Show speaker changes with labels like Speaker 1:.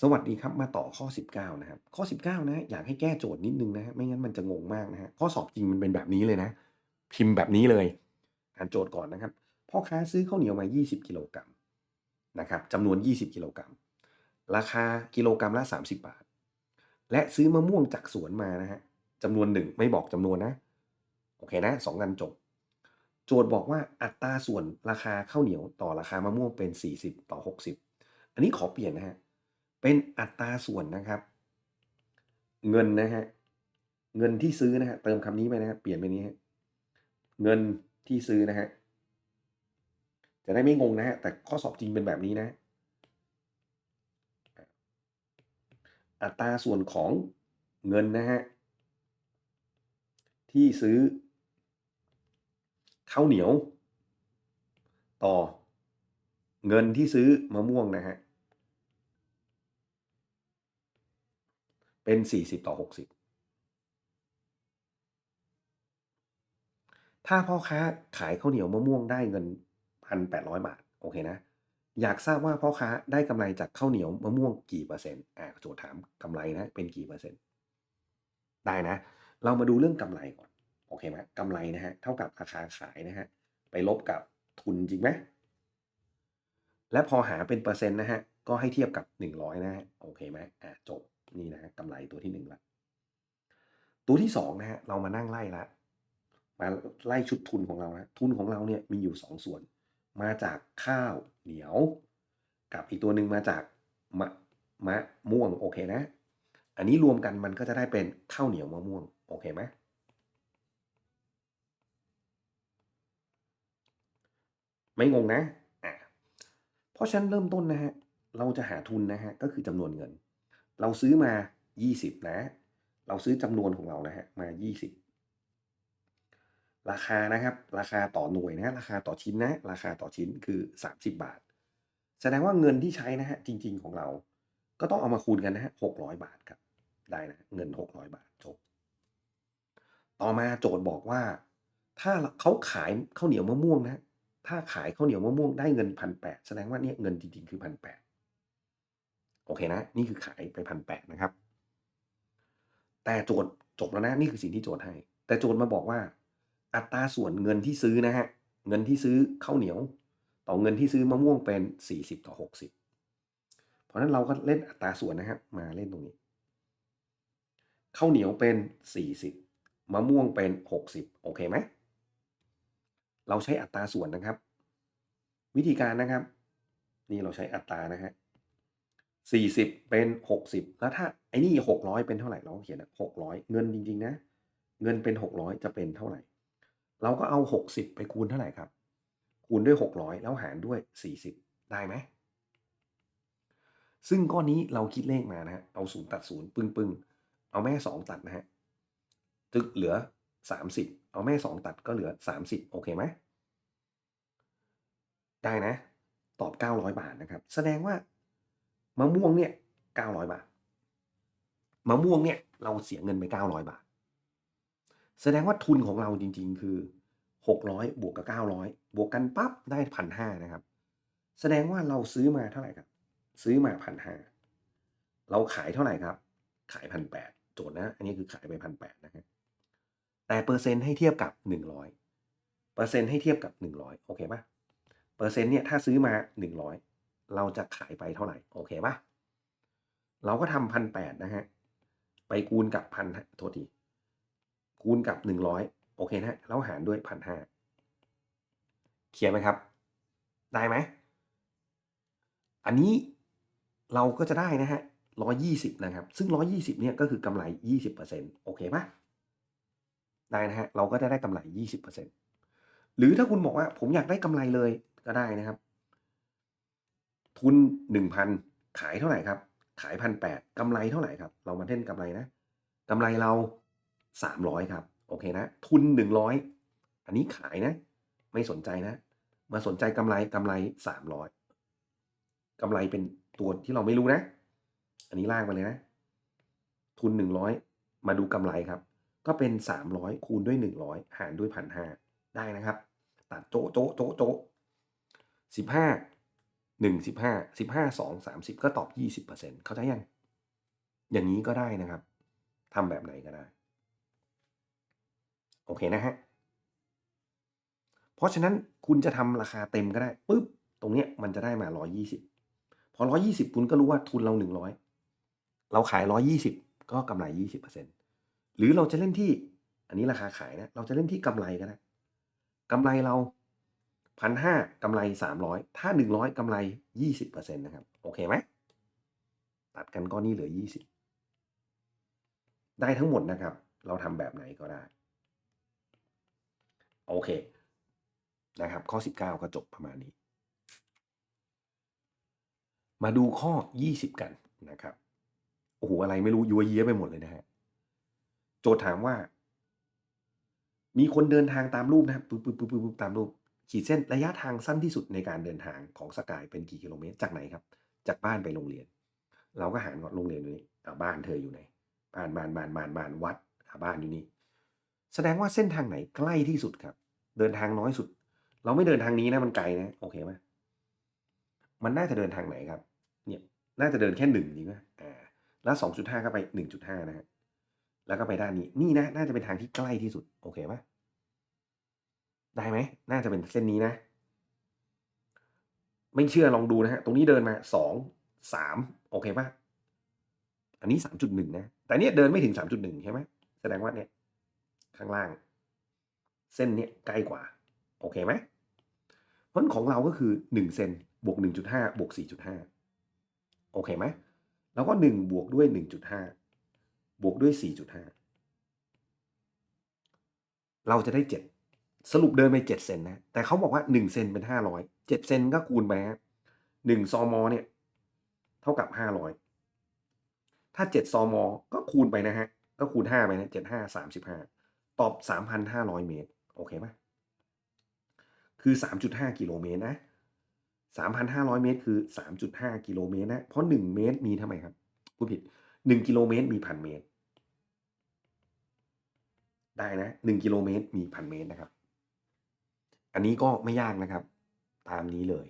Speaker 1: สวัสดีครับมาต่อข้อ 19 นะครับ ข้อ 19 นะอยากให้แก้โจทย์นิดนึงนะฮะไม่งั้นมันจะงงมากนะฮะข้อสอบจริงมันเป็นแบบนี้เลยนะ พิมพ์แบบนี้เลย อ่านโจทย์ก่อนนะครับ พ่อค้าซื้อข้าวเหนียวมา 20 กิโลกรัมนะครับจำนวน 20 กิโลกรัม ราคากิโลกรัมละ 30 บาท และซื้อมะม่วงจากสวนมานะฮะจำนวนหนึ่งไม่บอกจำนวนนะ โอเคนะสองอันจบ โจทย์บอกว่าอัตราส่วนราคาข้าวเหนียวต่อราคามะม่วงเป็น 40 ต่อ 60 อันนี้ขอเปลี่ยนนะฮะ เป็นอัตราส่วนนะครับ เงินนะฮะเงินที่ซื้อนะฮะเติมคำนี้ไปนะครับเปลี่ยนไปนี้ฮะเงินที่ซื้อนะฮะจะได้ไม่งงนะฮะแต่ข้อสอบจริงเป็นแบบนี้นะ อัตราส่วนของเงินนะฮะที่ซื้อข้าวเหนียว ต่อ เงินที่ซื้อมะม่วงนะฮะ เป็น 40 ต่อ 60 ถ้าพ่อค้าขายข้าวเหนียวมะม่วงได้เงิน 1,800 บาท โอเคนะ อยากทราบว่าพ่อค้าได้กำไรจากข้าวเหนียวมะม่วงกี่เปอร์เซ็นต์อ่าโจทย์ถามกำไรนะ เป็นกี่เปอร์เซ็นต์ ได้นะ เรามาดูเรื่องกำไรก่อน โอเคไหมกำไรนะฮะ เท่ากับราคาขายนะฮะ ไปลบกับทุนจริงไหมและพอหาเป็นเปอร์เซ็นต์นะฮะ ก็ให้เทียบกับ 100 นะฮะ โอเคไหมอ่าจบ นี่นะฮะกำไรตัวที่1ละ ตัวที่2นะฮะเรามานั่งไล่ละมาไล่ชุดทุนของเรานะทุนของเราเนี่ยมีอยู่2ส่วน มาจากข้าวเหนียว กับอีกตัวหนึ่งมาจากมะมะม่วงโอเคนะ อันนี้รวมกันมันก็จะได้เป็นข้าวเหนียวมะม่วงโอเคไหมไม่งงนะอ่าเพราะฉะนั้นเริ่มต้นนะฮะเราจะหาทุนนะฮะก็คือจำนวนเงิน เราซื้อมา 20 นะ เราซื้อจำนวนของเรานะฮะมา 20 ราคานะครับ ราคาต่อหน่วยนะราคาต่อชิ้นนะ ราคาต่อชิ้นคือ 30 บาท แสดงว่าเงินที่ใช้นะฮะจริง ๆของเรา ก็ต้องเอามาคูณกันนะฮะ600บาทครับได้นะเงิน 600 บาทจบ ต่อมาโจทย์บอกว่า ถ้าเขาขายข้าวเหนียวมะม่วงนะ ถ้าขายข้าวเหนียวมะม่วงได้เงิน1,800แสดงว่าเนี่ยเงินจริงๆคือ1,800 โอเคนะ นี่คือขายไป1,800นะครับ แต่โจทย์จบแล้วนะนี่คือสิ่งที่โจทย์ให้ แต่โจทย์มาบอกว่า อัตราส่วนเงินที่ซื้อนะฮะเงินที่ซื้อข้าวเหนียว ต่อเงินที่ซื้อมะม่วงเป็น 40 ต่อ 60 เพราะฉะนั้นเราก็เล่นอัตราส่วนนะครับมาเล่นตรงนี้ข้าวเหนียวเป็น 40 มะม่วงเป็น 60 โอเคไหม เราใช้อัตราส่วนนะครับ วิธีการนะครับ นี่เราใช้อัตรานะฮะ 40เป็น60แล้วถ้าไอ้นี่600เป็นเท่าไหร่เราเขียนนะ600เงินจริงๆนะ เงินเป็น600จะเป็นเท่าไหร่ เราก็เอา60ไปคูณเท่าไหร่ครับ คูณด้วย600แล้วหารด้วย40ได้ไหมซึ่งข้อนนี้เราคิดเลขมานะฮะเอา0ตัด0ปึ้งๆเอาแม่2ตัดนะฮะจึกเหลือ30เอาแม่2ตัดก็เหลือ30โอเคไหมได้นะ ตอบ900บาทนะครับ แสดงว่า มะม่วงเนี่ย900บาทมะม่วงเนี่ยเราเสียเงินไป900บาท แสดงว่าทุนของเราจริง ๆ คือ600บวกกับ900บวกกันปั๊บได้1,500นะครับ แสดงว่าเราซื้อมาเท่าไหร่ครับ ซื้อมา1,500เราขายเท่าไหร่ครับ ขาย1,800โจทย์นะ อันนี้คือขายไป1,800นะครับแต่เปอร์เซ็นต์ให้เทียบกับ100เปอร์เซ็นต์ให้เทียบกับ100โอเคป่ะเปอร์เซ็นต์เนี่ยถ้าซื้อมา100 เราจะขายไปเท่าไหร่ โอเคป่ะเราก็ทำพันแปดนะฮะ ไปคูณกับพันโทษที คูณกับ100โอเคนะแล้วหารด้วยพันห้าเคลียร์ไหมครับ ได้ไหม อันนี้เราก็จะได้นะฮะ120นะครับ ซึ่ง120เนี่ยก็คือกำไร20%โอเคป่ะได้นะฮะ เราก็จะได้กำไร20%หรือถ้าคุณบอกว่าผมอยากได้กำไรเลยก็ได้นะครับ ทุน1,000ขายเท่าไหร่ครับ ขาย1,800กำไรเท่าไหร่ครับ เรามาเล่นกำไรนะกำไรเรา300ครับ โอเคนะ ทุน100อันนี้ขายนะ ไม่สนใจนะ มาสนใจกำไรกำไร300กำไรเป็นตัวที่เราไม่รู้นะ อันนี้ล่างไปเลยนะ ทุน100มาดูกำไรครับ ก็เป็น300คูณด้วย100หารด้วย1,500ได้นะครับ ตัดโจ๊ะโจ๊ะโจ๊ะโจ๊ะสิบห้า สิบห้าสองสามสิบก็ตอบยี่สิบเปอร์เซ็นเข้าใจยัง อย่างนี้ก็ได้นะครับทำแบบไหนก็ได้ โอเคนะฮะ เพราะฉะนั้นคุณจะทำราคาเต็มก็ได้ปุ๊บ ตรงเนี้ยมันจะได้มาร้อยี่สิบพอร้อยี่สิบคุณก็รู้ว่าทุนเราหนึ่งร้อยเราขายร้อยี่สิบก็กำไรยี่สิบเปอร์เซ็นหรือเราจะเล่นที่ อันนี้ราคาขายนะ เราจะเล่นที่กำไรก็ได้กำไรเรา พันห้ากำไรสามร้อยถ้าหนึ่งร้อยกำไรยี่สิบเปอร์เซ็นต์นะครับ โอเคไหมตัดกันก็นี่เหลือยี่สิบได้ทั้งหมดนะครับ เราทำแบบไหนก็ได้ โอเค นะครับ ข้อ 19 ก็จบประมาณนี้ มาดูข้อ 20 กันนะครับ โอ้โห อะไรไม่รู้ยัวเยี้ยไปหมดเลยนะฮะ โจทย์ถามว่า มีคนเดินทางตามรูปนะครับปึ๊บปึ๊บปึ๊บปึ๊บตามรูป ขีดเส้นระยะทางสั้นที่สุดในการเดินทางของสกายเป็นกี่กิโลเมตร จากไหนครับ จากบ้านไปโรงเรียน เราก็หารก่อนโรงเรียนอยู่นี่อบ้านเธออยู่ไหนบ้านบ้านบ้านบ้านบ้านวัดบ้านอยู่นี่แสดงว่าเส้นทางไหนใกล้ที่สุดครับ เดินทางน้อยสุด เราไม่เดินทางนี้นะมันไกลนะโอเคไหมมันน่าจะเดินทางไหนครับ เนี่ยน่าจะเดินแค่หนึ่งจริงไหมอ่าแล้วสองจุดห้าก็ไปหนึ่งจุดห้านะฮะแล้วก็ไปด้านนี้นี่นะน่าจะเป็นทางที่ใกล้ที่สุดโอเคปะ ได้ไหม น่าจะเป็นเส้นนี้นะ ไม่เชื่อลองดูนะฮะ ตรงนี้เดินมาสองสามโอเคปะอันนี้สามจุดหนึ่งนะ แต่เนี้ยเดินไม่ถึงสามจุดหนึ่งใช่ไหมแสดงว่าเนี่ย ข้างล่าง เส้นเนี้ยใกล้กว่า โอเคไหมเพราะของเราก็คือหนึ่งเซนบวกหนึ่งจุดห้าบวกสี่จุดห้าโอเคไหมแล้วก็หนึ่งบวกด้วยหนึ่งจุดห้าบวกด้วยสี่จุดห้าเราจะได้เจ็ด สรุปเดินไปเจ็ดเซนนะ แต่เขาบอกว่าหนึ่งเซนเป็นห้าร้อยเจ็ดเซนก็คูณไปฮะหนึ่งซอมอเนี่ย เท่ากับห้าร้อยถ้าเจ็ดซอมอก็คูณไปนะฮะ ก็คูณห้าไปนะเจ็ดห้าสามสิบห้าตอบสามพันห้าร้อยเมตร โอเคไหมคือสามจุดห้ากิโลเมตรนะสามพันห้าร้อยเมตร คือสามจุดห้ากิโลเมตรนะ เพราะหนึ่งเมตรมีเท่าไหร่ครับพูดผิดหนึ่งกิโลเมตรมีพันเมตร ได้นะหนึ่งกิโลเมตรมีพันเมตรนะครับ อันนี้ก็ไม่ยากนะครับ ตามนี้เลย